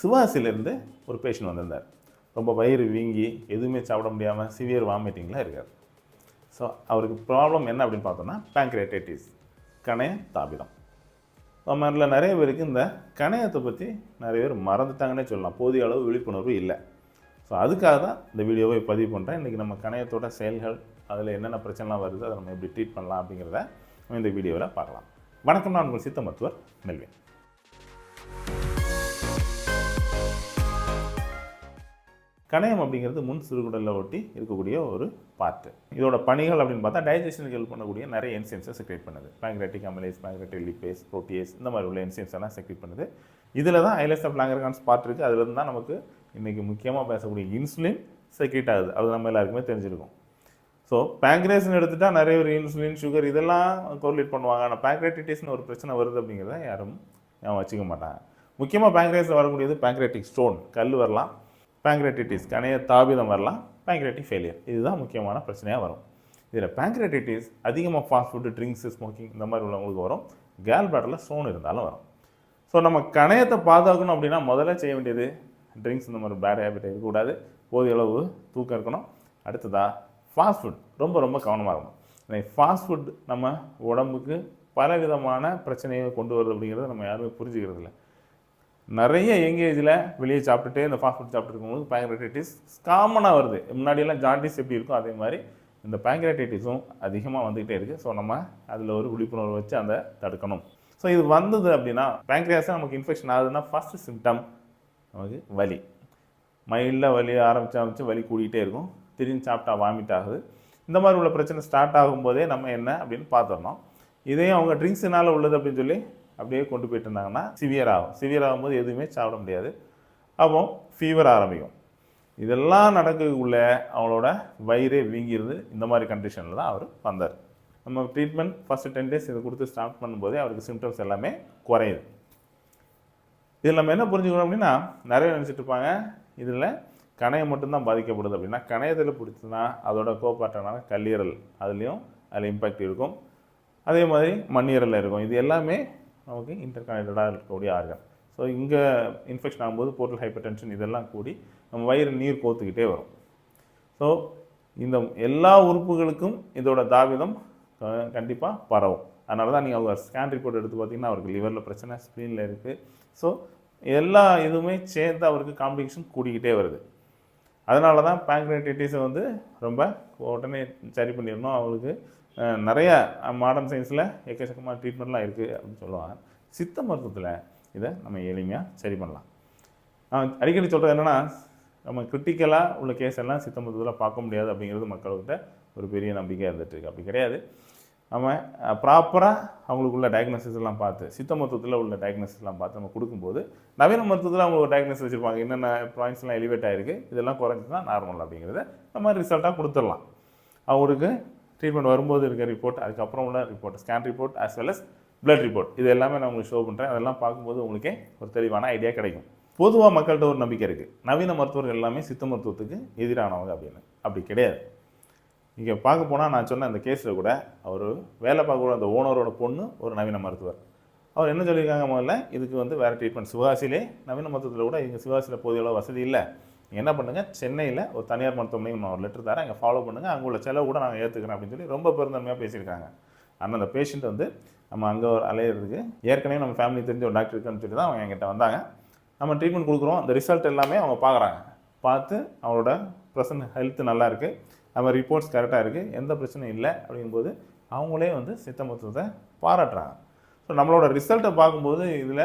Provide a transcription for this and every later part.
சிவாசிலேருந்து ஒரு பேஷண்ட் வந்திருந்தார். ரொம்ப வயிறு வீங்கி எதுவுமே சாப்பிட முடியாமல் சிவியர் வாமிட்டிங்கில் இருக்கார். ஸோ அவருக்கு ப்ராப்ளம் என்ன அப்படின்னு பார்த்தோம்னா பேங்க்ரேட்டைட்டிஸ் கணைய தாபிதம். மாதிரில நிறைய பேருக்கு இந்த கணையத்தை பற்றி நிறைய பேர் மறந்துட்டாங்கன்னே சொல்லலாம். போதிய அளவு விழிப்புணர்வு இல்லை. ஸோ அதுக்காக தான் இந்த வீடியோவை பதிவு பண்ணுறேன் இன்றைக்கி நம்ம கணையத்தோட செயல்கள் அதில் என்னென்ன பிரச்சனைலாம் வருது அதை நம்ம எப்படி ட்ரீட் பண்ணலாம் அப்படிங்கிறத நம்ம இந்த வீடியோவில் பார்க்கலாம். வணக்கம் நான் உங்கள் சித்த மருத்துவர் மெல்வின். கணையம் அப்படிங்கிறது முன் சிறுகுடலில் ஒட்டி இருக்கக்கூடிய ஒரு பார்ட்டு இதோட பணிகள் அப்படின்னு பார்த்தா டைஜஷனுக்கு ஹெல்ப் பண்ணக்கூடிய நிறைய என்சைம்ஸை செக்ரேட் பண்ணுது. Pancreatic amylase pancreatic lipase protease இந்த மாதிரி உள்ள என்சைம்ஸ் எல்லாம் செக்ரேட் பண்ணுது. இதில் தான் ஐலஸ் ஆஃப் லாங்கர்கான்ஸ் பார்ட் இருக்குது அதுலேருந்து தான் நமக்கு இன்றைக்கி முக்கியமாக பேசக்கூடிய இன்சுலின் செக்ரேட் ஆகுது. அது நம்ம எல்லாருக்குமே தெரிஞ்சிருக்கும். ஸோ பேங்க்ரேஸ்னு எடுத்துட்டால் நிறைய ஒரு இன்சுலின் சுகர் இதெல்லாம் கோரிலேட் பண்ணுவாங்க. ஆனால் பேங்க்ரேட்டிட்டிஸ்னு ஒரு பிரச்சனை வருது அப்படிங்கிறத யாரும் வச்சுக்க மாட்டாங்க. முக்கியமாக பேங்க்ரேஸில் வரக்கூடியது பேங்க்ரேட்டிக் ஸ்டோன் கல் வரலாம். பேங்க்ரேட்டிஸ் கணைய தாபிதம் வரலாம். பேங்க்ரேட்டிக் ஃபெயிலியர் இதுதான் முக்கியமான பிரச்சனையாக வரும். இதில் பேங்க்ரேட்டிட்டிஸ் அதிகமாக ஃபாஸ்ட் ஃபுட்டு ட்ரிங்க்ஸு ஸ்மோக்கிங் இந்த மாதிரி உள்ளவங்களுக்கு வரும். கேல் பேட்டரில் ஸ்டோன் இருந்தாலும் வரும். ஸோ நம்ம கணையத்தை பாதுகாக்கணும் அப்படின்னா முதல்ல செய்ய வேண்டியது ட்ரிங்க்ஸ் இந்த மாதிரி பேட் ஹேபிட் இருக்கக்கூடாது. போதிய அளவு தூக்கம் இருக்கணும். அடுத்ததாக ஃபாஸ்ட் ஃபுட் ரொம்ப ரொம்ப கவனமாக இருக்கணும். ஃபாஸ்ட் ஃபுட் நம்ம உடம்புக்கு பல விதமான பிரச்சனையை கொண்டு வருது அப்படிங்கிறத நம்ம யாருமே புரிஞ்சுக்கிறது இல்லை நிறைய யங் ஏஜில் வெளியே சாப்பிட்டுட்டு இந்த ஃபாஸ்ட் ஃபுட் சாப்பிட்ருக்கும்போது பேங்க்ரைட்டிஸ் காமனாக வருது. முன்னாடியெல்லாம் ஜாண்டிஸ் எப்படி இருக்கோ அதே மாதிரி இந்த பேங்க்ரைட்டிஸும் அதிகமாக வந்துக்கிட்டே இருக்குது ஸோ நம்ம அதில் ஒரு விழிப்புணர்வு வச்சு அந்த தடுக்கணும். ஸோ இது வந்தது அப்படின்னா பேங்க்ரியாஸாக நமக்கு இன்ஃபெக்ஷன் ஆகுதுன்னா ஃபஸ்ட்டு சிம்டம் நமக்கு வலி. மைல்டாக வலி ஆரம்பித்து ஆரம்பித்து வலி கூடிக்கிட்டே இருக்கும். திடீர்னு சாப்பிட்டா வாமிட் ஆகுது. இந்த மாதிரி உள்ள பிரச்சனை ஸ்டார்ட் ஆகும்போதே நம்ம என்ன அப்படின்னு பார்த்துடணும். இதையும் அவங்க ட்ரிங்க்ஸ்னால உள்ளது அப்படின்னு சொல்லி அப்படியே கொண்டு போயிட்டு இருந்தாங்கன்னா சிவியர் ஆகும். சிவியர் ஆகும்போது எதுவுமே சாப்பிட முடியாது. அப்போ ஃபீவர் ஆரம்பிக்கும். இதெல்லாம் நடக்கக்குள்ள அவங்களோட வயிறே வீங்கிருது. இந்த மாதிரி கண்டிஷனில் தான் அவர் வந்தார். நம்ம ட்ரீட்மெண்ட் ஃபஸ்ட்டு டென் டேஸ் இதை கொடுத்து ஸ்டார்ட் பண்ணும்போதே அவருக்கு சிம்டம்ஸ் எல்லாமே குறையுது. இதில் நம்ம என்ன புரிஞ்சுக்கணும் அப்படின்னா நிறைய நினச்சிட்டு இருப்பாங்க இதில் கணையம் மட்டும்தான் பாதிக்கப்படுது அப்படின்னா கணையத்தில் பிடிச்சதுன்னா அதோட கோப்பாட்டனால கல்லீரல் அதுலேயும் அதில் இம்பேக்ட் இருக்கும். அதே மாதிரி மண்ணீரலில் இருக்கும். இது எல்லாமே நமக்கு இன்டர் கனெக்டடாக இருக்கக்கூடிய ஆர்கன் ஸோ இங்கே இன்ஃபெக்ஷன் ஆகும்போது போர்ட்டல் ஹைப்பர் டென்ஷன் இதெல்லாம் கூடி நம்ம வயிறு நீர் கோத்துக்கிட்டே வரும். ஸோ இந்த எல்லா உறுப்புகளுக்கும் இதோட தாவிதம் கண்டிப்பாக பரவும். அதனால தான் நீங்கள் அவங்க ஸ்கேன் ரிப்போர்ட் எடுத்து பார்த்தீங்கன்னா அவருக்கு லிவரில் பிரச்சனை ஸ்க்ரீனில் இருக்குது ஸோ எல்லா இதுவுமே சேர்ந்து அவருக்கு காம்ப்ளிகேஷன் கூடிக்கிட்டே வருது. அதனால தான் பேங்க்ரைட்டிஸை வந்து ரொம்ப உடனே சரி பண்ணிடணும். அவங்களுக்கு நிறைய மாடர்ன் சயின்ஸில் எக்கச்சக்கமான ட்ரீட்மெண்ட்லாம் இருக்குது அப்படின்னு சொல்லுவாங்க. சித்த மருத்துவத்தில் இதை நம்ம எளிமையாக சரி பண்ணலாம். நான் அடிக்கடி சொல்கிறது என்னென்னா நம்ம கிரிட்டிக்கலாக உள்ள கேஸ் எல்லாம் சித்த மருத்துவத்தில் பார்க்க முடியாது அப்படிங்கிறது மக்கள்கிட்ட ஒரு பெரிய நம்பிக்கையாக இருந்துகிட்ருக்கு அப்படி கிடையாது. நம்ம ப்ராப்பராக அவங்களுக்குள்ள டயக்னோசிஸ் எல்லாம் பார்த்து சித்த மருத்துவத்தில் உள்ள டயக்னோசிஸ்லாம் பார்த்து நம்ம கொடுக்கும்போது நவீன மருத்துவத்தில் அவங்க ஒரு டயக்னோசிஸ் வச்சுருப்பாங்க. என்னென்ன பாயிண்ட்ஸ்லாம் எலிவேட் ஆகிருக்கு இதெல்லாம் குறைஞ்சி தான் நார்மல் அப்படிங்கிறத நம்ம ரிசல்ட்டாக கொடுத்துடலாம். அவங்களுக்கு ட்ரீட்மெண்ட் வரும்போது இருக்க ரிப்போர்ட் அதுக்கப்புறம் உள்ள report scan report as well as blood report இது எல்லாமே நான் உங்களுக்கு ஷோ பண்ணுறேன் அதெல்லாம் பார்க்கும்போது உங்களுக்கு ஒரு தெளிவான ஐடியா கிடைக்கும். பொதுவாக மக்கள்கிட்ட ஒரு நம்பிக்கை இருக்குது நவீன மருத்துவர்கள் எல்லாமே சித்த மருத்துவத்துக்கு எதிரானவங்க அப்படின்னு. அப்படி கிடையாது. இங்கே பார்க்க போனால் நான் சொன்ன அந்த கேஸில் கூட அவர் வேலை பார்க்கக்கூட அந்த ஓனரோட பொண்ணு ஒரு நவீன மருத்துவர். அவர் என்ன சொல்லியிருக்காங்க முதல்ல? இதுக்கு வந்து வேறு ட்ரீட்மெண்ட் சிவாசிலே நவீன மருத்துவத்தில் கூட இங்கே சிவாசியில் போதிய அளவு வசதி இல்லை. என்ன பண்ணுங்கள் சென்னையில் ஒரு தனியார் மருத்துவமனைக்கு நான் ஒரு லெட்டர் தரேன். அங்கே ஃபாலோ பண்ணுங்கள் அங்கே உள்ள செலவு கூட நாங்கள் ஏற்றுக்கிறேன் அப்படின்னு சொல்லி ரொம்ப பெருந்தன்மையாக பேசியிருக்காங்க. ஆனால் அந்த பேஷண்ட் வந்து நம்ம அங்கே ஒரு அலையிறதுக்கு ஏற்கனவே நம்ம ஃபேமிலி தெரிஞ்ச ஒரு டாக்டர் இருக்குன்னு சொல்லி தான் அவங்க என்கிட்ட வந்தாங்க. நம்ம ட்ரீட்மெண்ட் கொடுக்குறோம். அந்த ரிசல்ட் எல்லாமே அவங்க பார்க்குறாங்க. பார்த்து அவரோட ப்ரெசன்ட் ஹெல்த் நல்லா இருக்குது நம்ம ரிப்போர்ட்ஸ் கரெக்டாக இருக்குது எந்த பிரச்சனையும் இல்லை அப்படிங்கும்போது அவங்களே வந்து சித்த மருத்துவத்தை பாராட்டுறாங்க. ஸோ நம்மளோட ரிசல்ட்டை பார்க்கும்போது இதில்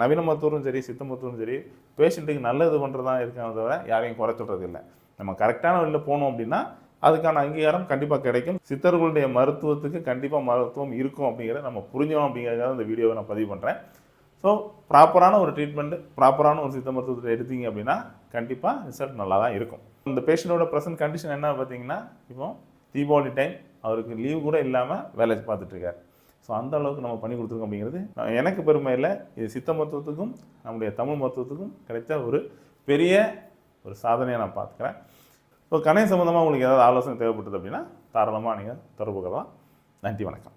நவீன மருத்துவரும் சரி சித்த மருத்துவரும் சரி பேஷண்ட்டுக்கு நல்லது பண்ணுறதா இருக்காங்க தவிர யாரையும் குறை சொல்கிறது இல்லை நம்ம கரெக்டான வழியில் போனோம் அப்படின்னா அதுக்கான அங்கீகாரம் கண்டிப்பாக கிடைக்கும். சித்தர்களுடைய மருத்துவத்துக்கு கண்டிப்பாக மருத்துவம் இருக்கும் அப்படிங்கிறத நம்ம புரிஞ்சோம் அப்படிங்கிறதுக்காக இந்த வீடியோவை நான் பதிவு பண்ணுறேன் ஸோ ப்ராப்பரான ஒரு ட்ரீட்மெண்ட் ப்ராப்பரான ஒரு சித்த மருத்துவத்தை எடுத்தீங்க அப்படின்னா கண்டிப்பாக ரிசல்ட் நல்லா தான் இருக்கும் இந்த பேஷண்ட்டோட ப்ரெசன்ட் கண்டிஷன் என்ன பார்த்தீங்கன்னா இப்போ தீபாவளி டைம் அவருக்கு லீவ் கூட இல்லாமல் வேலை பார்த்துட்ருக்காரு ஸோ அந்த அளவுக்கு நம்ம பண்ணி கொடுத்துருக்கோம் அப்படிங்கிறது எனக்கு பெருமை இல்லை. இது சித்த மருத்துவத்துக்கும் நம்முடைய தமிழ் மருத்துவத்துக்கும் கிடைத்த ஒரு பெரிய ஒரு சாதனையை நான் பார்த்துக்கிறேன். ஸோ கணை சம்மந்தமாக உங்களுக்கு ஏதாவது ஆலோசனை தேவைப்பட்டது அப்படின்னா தாராளமாக நீங்கள் தொடர்பு கொள்ளலாம். நன்றி வணக்கம்.